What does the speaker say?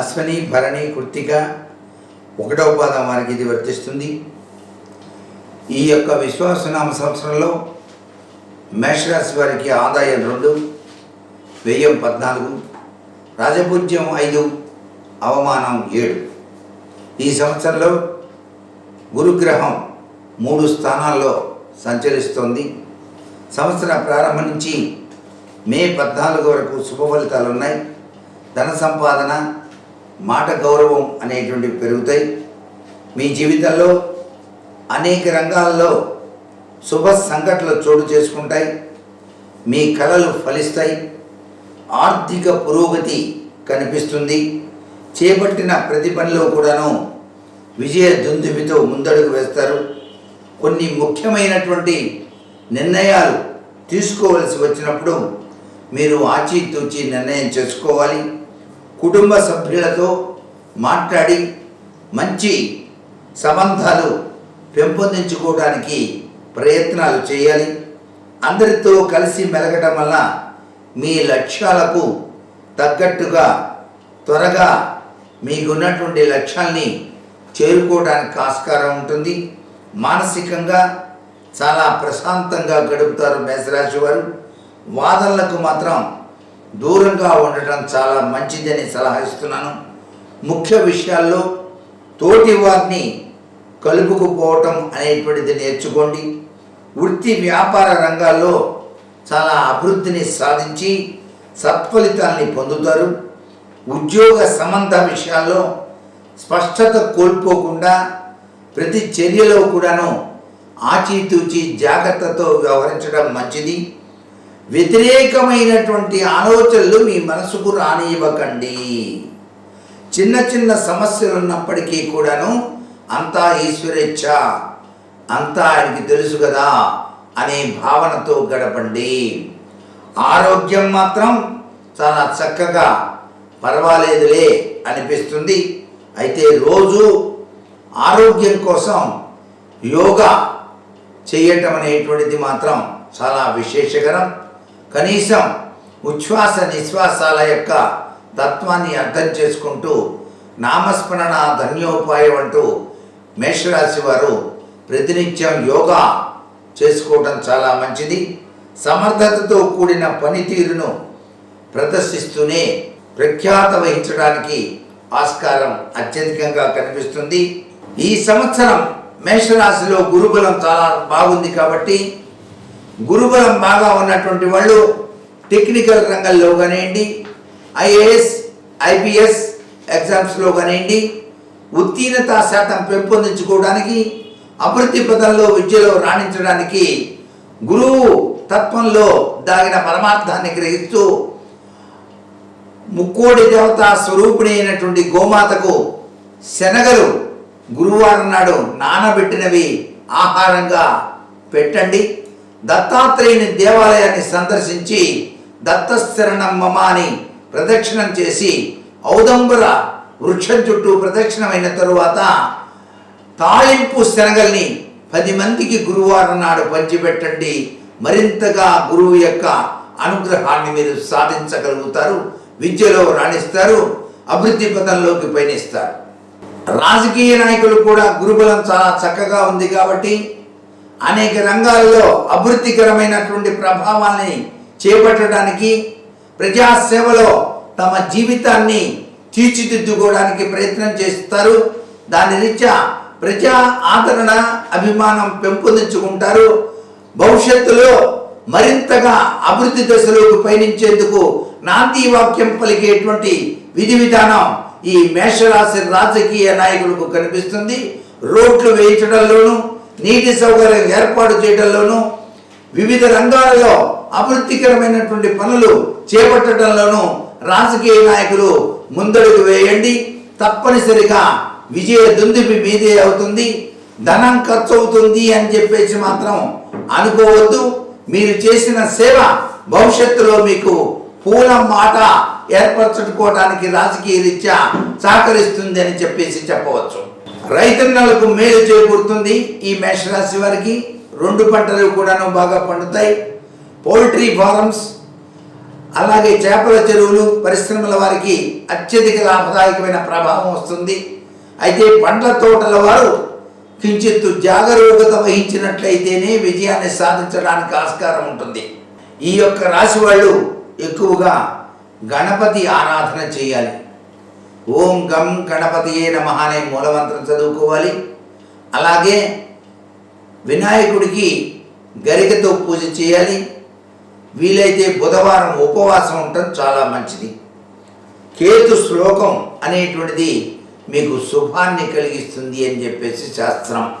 అశ్వని భరణి కృత్తిక ఒకటవ పాదం వారికి ఇది వర్తిస్తుంది. ఈ యొక్క విశ్వాసనామ సంవత్సరంలో మేషరాశి వారికి ఆదాయం రెండు వ్యయం పద్నాలుగు రాజపూజ్యం ఐదు అవమానం ఏడు. ఈ సంవత్సరంలో గురుగ్రహం మూడు స్థానాల్లో సంచరిస్తోంది. సంవత్సర ప్రారంభం నుంచి మే పద్నాలుగు వరకు శుభ ఫలితాలు ఉన్నాయి ధన సంపాదన మాట గౌరవం అనేటువంటివి పెరుగుతాయి. మీ జీవితంలో అనేక రంగాల్లో శుభ సంఘటనలు చోటు చేసుకుంటాయి. మీ కళలు ఫలిస్తాయి. ఆర్థిక పురోగతి కనిపిస్తుంది. చేపట్టిన ప్రతి పనిలో కూడాను విజయ దుందుమితో ముందడుగు వేస్తారు. కొన్ని ముఖ్యమైనటువంటి నిర్ణయాలు తీసుకోవలసి వచ్చినప్పుడు మీరు ఆచితూచి నిర్ణయం చేసుకోవాలి. కుటుంబ సభ్యులతో మాట్లాడి మంచి సంబంధాలు పెంపొందించుకోవడానికి ప్రయత్నాలు చేయాలి. అందరితో కలిసి మెలగటం వల్ల మీ లక్ష్యాలకు తగ్గట్టుగా త్వరగా మీకున్నటువంటి లక్ష్యాల్ని చేరుకోవడానికి ఆస్కారం ఉంటుంది. మానసికంగా చాలా ప్రశాంతంగా గడుపుతారు మేషరాశి వారు. వాదనలకు మాత్రం దూరంగా ఉండటం చాలా మంచిదని సలహా ఇస్తున్నాను. ముఖ్య విషయాల్లో తోటి వారిని కలుపుకుపోవటం అనేటువంటిది నేర్చుకోండి. వృత్తి వ్యాపార రంగాల్లో చాలా అభివృద్ధిని సాధించి సత్ఫలితాల్ని పొందుతారు. ఉద్యోగ సంబంధ విషయాల్లో స్పష్టత కోల్పోకుండా ప్రతి చర్యలో కూడాను ఆచితూచి జాగ్రత్తతో వ్యవహరించడం మంచిది. వ్యతిరేకమైనటువంటి ఆలోచనలు మీ మనసుకు రానివ్వకండి. చిన్న చిన్న సమస్యలు ఉన్నప్పటికీ కూడాను అంతా ఈశ్వరేచ్ఛ అంతా ఆయనకి తెలుసు కదా అనే భావనతో గడపండి. ఆరోగ్యం మాత్రం చాలా చక్కగా పర్వాలేదులే అనిపిస్తుంది. అయితే రోజు ఆరోగ్యం కోసం యోగా చేయటం అనేటువంటిది మాత్రం చాలా విశేషకరం. కనీసం ఉచ్ఛ్వాస నిశ్వాసాల యొక్క తత్వాన్ని అర్థం చేసుకుంటూ నామస్మరణ ధన్యోపాయం అంటూ మేషరాశి వారు ప్రతినిత్యం యోగా చేసుకోవటం చాలా మంచిది. సమర్థతతో కూడిన పనితీరును ప్రదర్శిస్తూనే ప్రఖ్యాత వహించడానికి ఆస్కారం అత్యధికంగా కనిపిస్తుంది. ఈ సంవత్సరం మేషరాశిలో గురుబలం చాలా బాగుంది కాబట్టి గురుబలం బాగా ఉన్నటువంటి వాళ్ళు టెక్నికల్ రంగంలో కానివ్వండి ఐఏఎస్ ఐపీఎస్ ఎగ్జామ్స్లో కానివ్వండి ఉత్తీర్ణత శాతం పెంపొందించుకోవడానికి అభివృద్ధి పదంలో విద్యలో రాణించడానికి గురువు తత్వంలో దాగిన పరమార్థాన్ని గ్రహిస్తూ ముక్కోడి దేవత స్వరూపిణి అయినటువంటి గోమాతకు శనగలు గురువారం నాడు నానబెట్టినవి ఆహారంగా పెట్టండి. దత్తాత్రేయుని దేవాలయాన్ని సందర్శించి దత్తశరణం మమ అని ప్రదక్షిణం చేసి ఔదంబర వృక్షం చుట్టూ ప్రదక్షిణమైన తరువాత తాయింపు శనగల్ని పది మందికి గురువారం నాడు పంచిపెట్టండి. మరింతగా గురువు యొక్క అనుగ్రహాన్ని మీరు సాధించగలుగుతారు. విద్యలో రాణిస్తారు. అభివృద్ధి పథంలోకి పయనిస్తారు. రాజకీయ నాయకులు కూడా గురుబలం చాలా చక్కగా ఉంది కాబట్టి అనేక రంగాల్లో అభివృద్ధికరమైనటువంటి ప్రభావాల్ని చేపట్టడానికి ప్రజాసేవలో తమ జీవితాన్ని తీర్చిదిద్దుకోవడానికి ప్రయత్నం చేస్తారు. దాని రీత్యా ప్రజా ఆదరణ అభిమానం పెంపొందించుకుంటారు. భవిష్యత్తులో మరింతగా అభివృద్ధి దశలోకి పయనించేందుకు నాంది వాక్యం పలికేటువంటి విధి విధానం ఈ మేషరాశి రాజకీయ నాయకులకు కనిపిస్తుంది. రోడ్లు వేయించడంలోనూ నీటి సౌకర్యం ఏర్పాటు చేయడంలోనూ వివిధ రంగాలలో అభివృద్ధికరమైనటువంటి పనులు చేపట్టడంలోనూ రాజకీయ నాయకులు ముందడుగు వేయండి. తప్పనిసరిగా విజయ దుందుబి మీదే అవుతుంది. ధనం ఖర్చు అవుతుంది అని చెప్పేసి మాత్రం అనుకోవద్దు. మీరు చేసిన సేవ భవిష్యత్తులో మీకు పూల మాట ఏర్పరచుకోవడానికి రాజకీయ రీత్యా సహకరిస్తుంది అని చెప్పేసి చెప్పవచ్చు. రైతన్నలకు మేలు చేకూరుతుంది ఈ మేషరాశి వారికి. రెండు పంటలు కూడాను బాగా పండుతాయి. పౌల్ట్రీ ఫారమ్స్ అలాగే చేపల చెరువులు పరిశ్రమల వారికి అత్యధిక లాభదాయకమైన ప్రభావం వస్తుంది. అయితే పండ్ల తోటల వారు కించిత్తు జాగరూకత వహించినట్లయితేనే విజయాన్ని సాధించడానికి ఆస్కారం ఉంటుంది. ఈ యొక్క రాశి వాళ్ళు ఎక్కువగా గణపతి ఆరాధన చేయాలి. ఓం గం గణపతియే నమ అనే మూలమంత్రం చదువుకోవాలి. అలాగే వినాయకుడికి గరికతో పూజ చేయాలి. వీలైతే బుధవారం ఉపవాసం ఉండటం చాలా మంచిది. కేతు శ్లోకం అనేటువంటిది మీకు శుభాన్ని కలిగిస్తుంది అని చెప్పేసి శాస్త్రం.